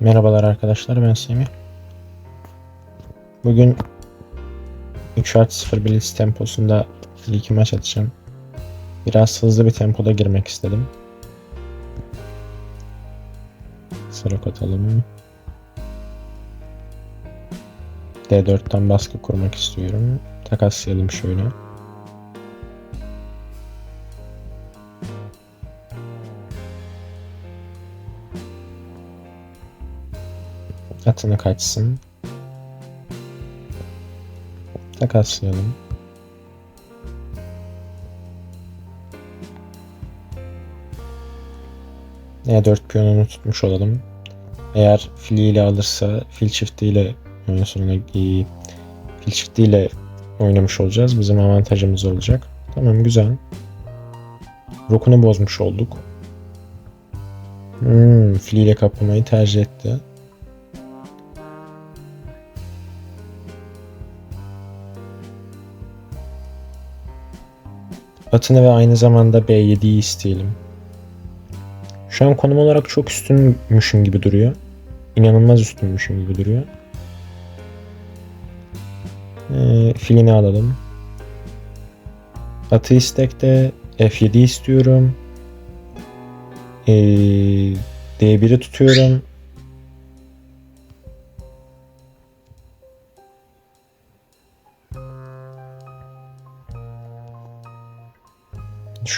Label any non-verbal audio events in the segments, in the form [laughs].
Merhabalar arkadaşlar ben Semih. Bugün 3 art 0 blitz temposunda iki maç atacağım. Biraz hızlı bir tempoda girmek istedim. Sırak atalım. D4'ten baskı kurmak istiyorum. Takaslayalım şöyle. Atını kaçsın. Takaslayalım. E4 piyonunu tutmuş olalım. Eğer filiyle alırsa fil çiftiyle oyun sonuna e, fil çiftiyle oynamış olacağız. Bizim avantajımız olacak. Tamam güzel. Rokunu bozmuş olduk. Hmm, filiyle kaplamayı tercih etti. Atını ve aynı zamanda B7'yi isteyelim. Şu an konum olarak çok üstünmüşüm gibi duruyor. İnanılmaz üstünmüşüm gibi duruyor. Ee, filini alalım. Atı istekte F7 istiyorum. Ee, D1'i tutuyorum.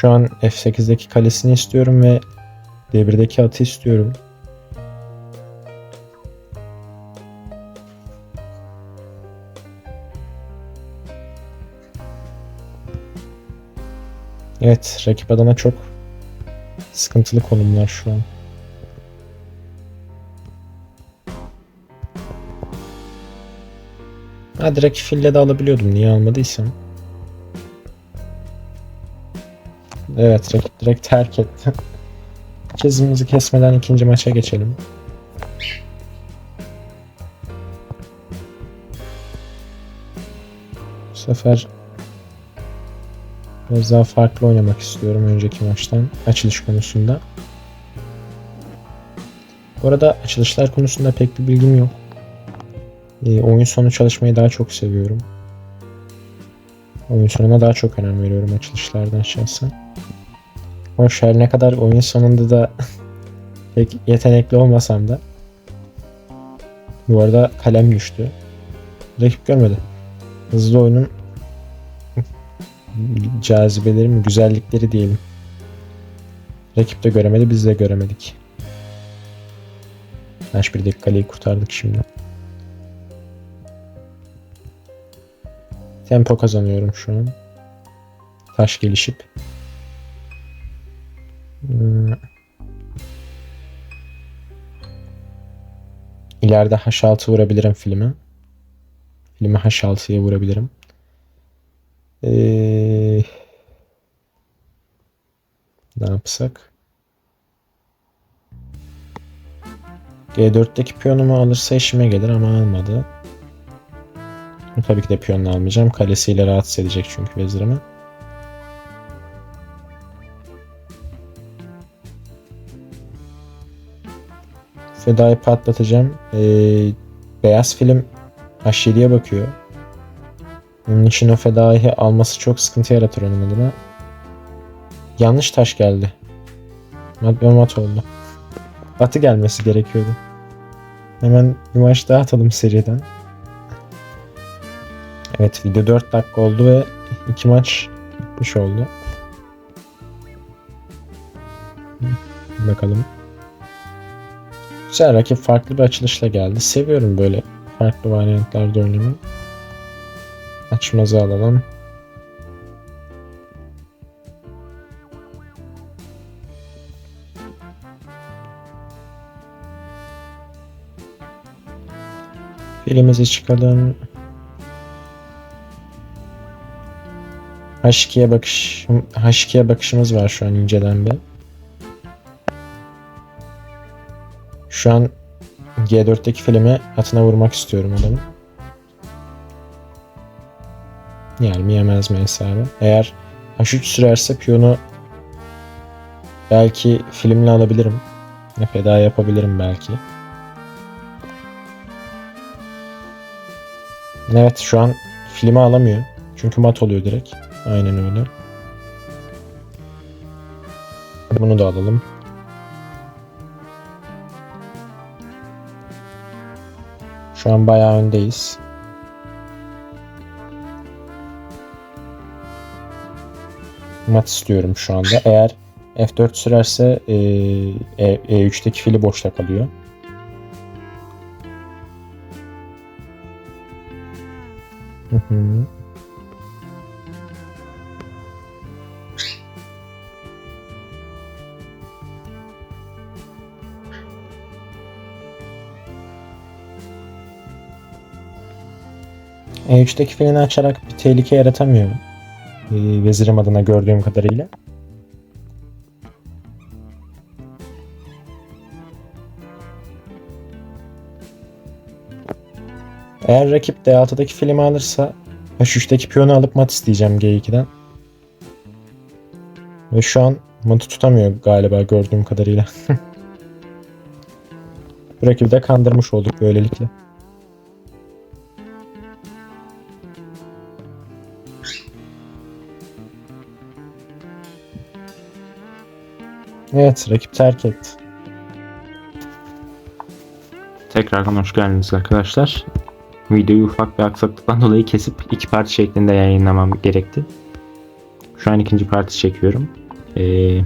Şu an F8'deki kalesini istiyorum ve D1'deki atı istiyorum. Evet, rakip adına çok sıkıntılı konumlar şu an. Ha direkt fille de alabiliyordum. Niye almadıysam. Evet rakip direkt terk etti. Hızımızı kesmeden ikinci maça geçelim. Bu sefer biraz daha farklı oynamak istiyorum önceki maçtan açılış konusunda. Bu arada açılışlar konusunda pek bir bilgim yok. Ee, oyun sonu çalışmayı daha çok seviyorum. Oyun sonuna daha çok önem veriyorum açılışlardan şahsen. Hoş her ne kadar oyun sonunda da [laughs] pek yetenekli olmasam da bu arada kalem düştü. Rakip görmedi. Hızlı oyunun [laughs] cazibeleri mi, güzellikleri diyelim. Rakip de göremedi, biz de göremedik. Kaç bir dakikayı kurtardık şimdi. Tempo kazanıyorum şu an. Taş gelişip. Hmm. İleride H6 vurabilirim filmi. Filmi H6'ya vurabilirim. Ee, ne yapsak? G4'teki piyonumu alırsa işime gelir ama almadı. Tabii ki de piyonunu almayacağım. Kalesiyle rahatsız edecek çünkü vezirimi. Feda'yı patlatacağım. Ee, beyaz film H7'ye bakıyor. Onun için o Feda'yı alması çok sıkıntı yaratır onun adına. Yanlış taş geldi. Mat mat oldu. Atı gelmesi gerekiyordu. Hemen bir maç daha atalım seriden. Evet video 4 dakika oldu ve iki maç bitmiş oldu. Bakalım. Güzel rakip farklı bir açılışla geldi. Seviyorum böyle farklı varyantlarda oynamayı. Açmazı alalım. Filimizi çıkalım. H2'ye bakış H2'ye bakışımız var şu an inceden bir. Şu an G4'teki filmi atına vurmak istiyorum adamı. Yani mi yemez mi hesabı. Eğer H3 sürerse piyonu belki filmle alabilirim. Ne feda yapabilirim belki. Evet şu an filmi alamıyor. Çünkü mat oluyor direkt. Aynen öyle. Bunu da alalım. Şu an bayağı öndeyiz. Mat istiyorum şu anda. Eğer F4 sürerse e, E- E3'teki fili boşta kalıyor. Hı hı. E3'teki filini açarak bir tehlike yaratamıyor. E, vezirim adına gördüğüm kadarıyla. Eğer rakip D6'daki filmi alırsa H3'teki piyonu alıp mat isteyeceğim G2'den. Ve şu an matı tutamıyor galiba gördüğüm kadarıyla. [laughs] Rakibi de kandırmış olduk böylelikle. Evet rakip terk etti. Tekrardan hoş geldiniz arkadaşlar. Videoyu ufak bir aksaklıktan dolayı kesip iki parti şeklinde yayınlamam gerekti. Şu an ikinci parti çekiyorum. Ee,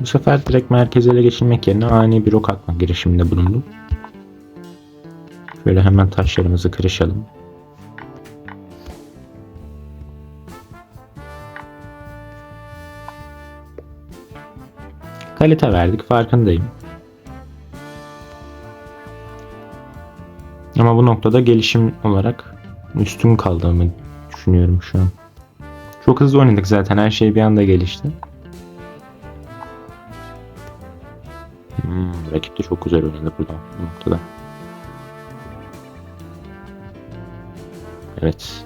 bu sefer direkt merkeze ele geçirmek yerine ani bir ok atma girişiminde bulundum. Şöyle hemen taşlarımızı kırışalım. Kalite verdik farkındayım. Ama bu noktada gelişim olarak üstün kaldığımı düşünüyorum şu an. Çok hızlı oynadık zaten her şey bir anda gelişti. Hmm, rakip de çok güzel oynadı burada bu noktada. Evet.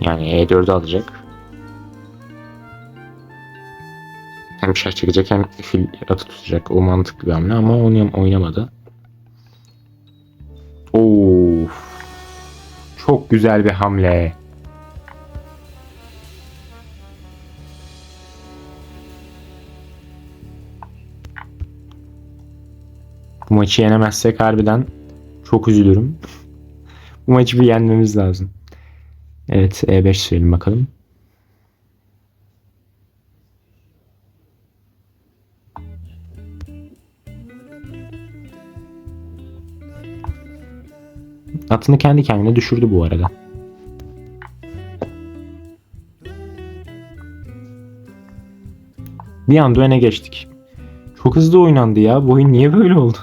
Yani E4'ü alacak. Hem şah çekecek hem fil atı tutacak. O mantıklı bir hamle ama oynayam oynamadı. Of. Çok güzel bir hamle. Bu maçı yenemezsek harbiden çok üzülürüm. [laughs] Bu maçı bir yenmemiz lazım. Evet E5 sürelim bakalım. Atını kendi kendine düşürdü bu arada. Bir anda öne geçtik. Çok hızlı oynandı ya. Bu oyun niye böyle oldu?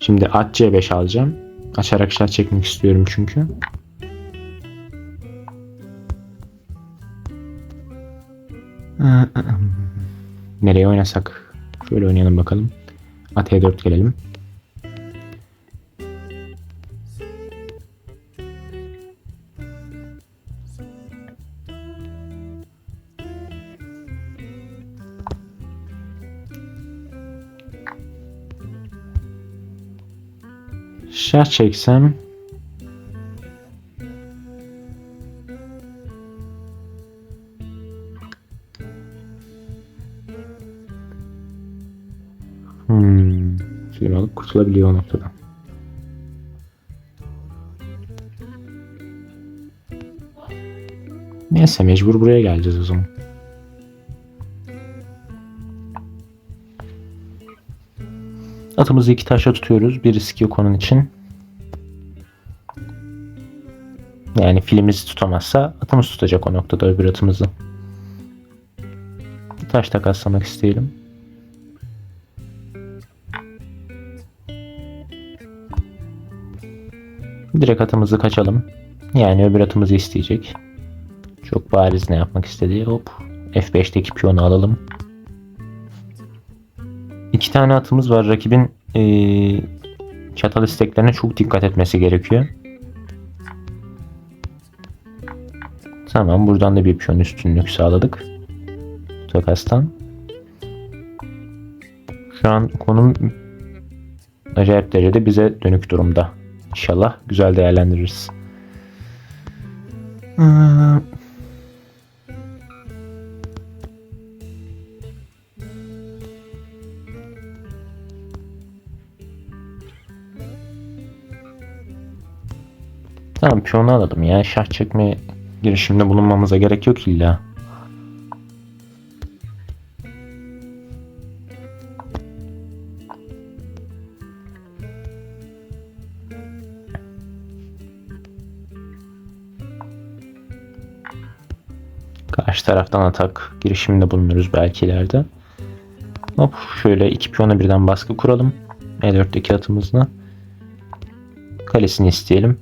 Şimdi at C5 alacağım. Açarak şah çekmek istiyorum çünkü. Nereye oynasak? Şöyle oynayalım bakalım. At E4 gelelim. Şah çeksem Film alıp kurtulabiliyor o noktada. Neyse mecbur buraya geleceğiz o zaman. Atımızı iki taşa tutuyoruz. Bir risk yok onun için. Yani filimizi tutamazsa atımız tutacak o noktada öbür atımızı. Taş takaslamak isteyelim. Direkt atımızı kaçalım. Yani öbür atımızı isteyecek. Çok bariz ne yapmak istediği. Hop. F5'teki piyonu alalım. İki tane atımız var. Rakibin ee, çatal isteklerine çok dikkat etmesi gerekiyor. Tamam buradan da bir piyon üstünlük sağladık. takastan. Şu an konum acayip derecede bize dönük durumda. İnşallah güzel değerlendiririz. Hmm. Tamam piyonu alalım ya. Şah çekme girişiminde bulunmamıza gerek yok illa. Karşı taraftan atak girişiminde bulunuruz belki ileride. Hop şöyle iki piyona birden baskı kuralım. E4'teki atımızla. Kalesini isteyelim.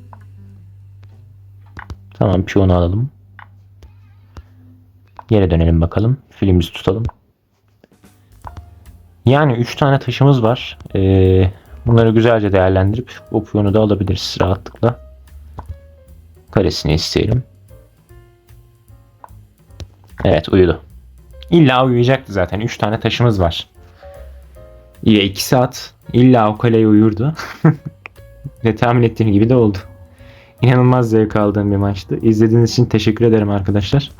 Tamam piyonu alalım. Yere dönelim bakalım. Filimizi tutalım. Yani 3 tane taşımız var. Ee, bunları güzelce değerlendirip o piyonu da alabiliriz rahatlıkla. Karesini isteyelim. Evet uyudu. İlla uyuyacaktı zaten. 3 tane taşımız var. İyi 2 saat. İlla o kaleye uyurdu. [laughs] Ve tahmin ettiğim gibi de oldu. İnanılmaz zevk aldığım bir maçtı. İzlediğiniz için teşekkür ederim arkadaşlar.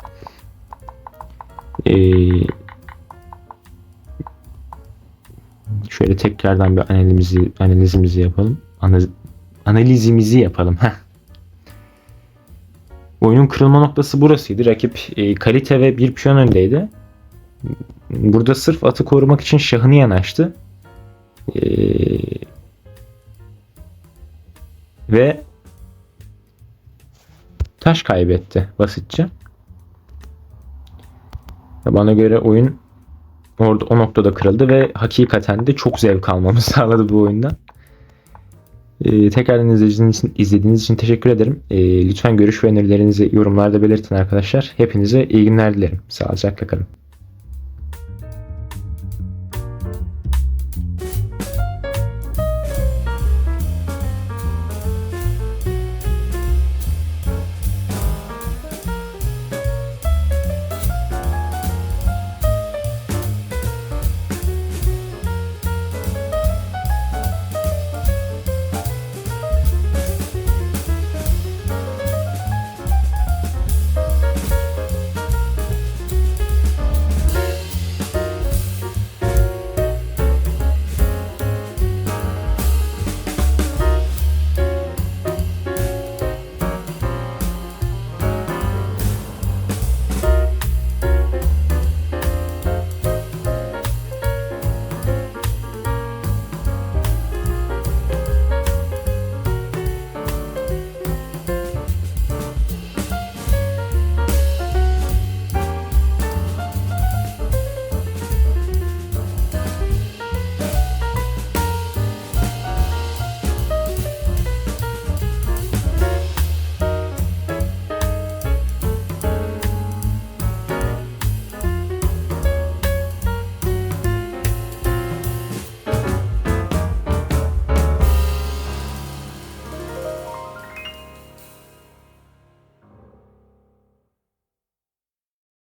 Ee, şöyle tekrardan bir analizimizi analizimizi yapalım. Analiz, analizimizi yapalım. Oyunun kırılma noktası burasıydı. Rakip e, kalite ve bir piyon öndeydi. Burada sırf atı korumak için şahını yanaştı. Ee, ve taş kaybetti basitçe. Bana göre oyun orada o noktada kırıldı ve hakikaten de çok zevk almamı [laughs] sağladı bu oyundan. Ee, tekrardan izlediğiniz için, izlediğiniz için teşekkür ederim. Ee, lütfen görüş ve önerilerinizi yorumlarda belirtin arkadaşlar. Hepinize iyi günler dilerim. Sağlıcakla kalın.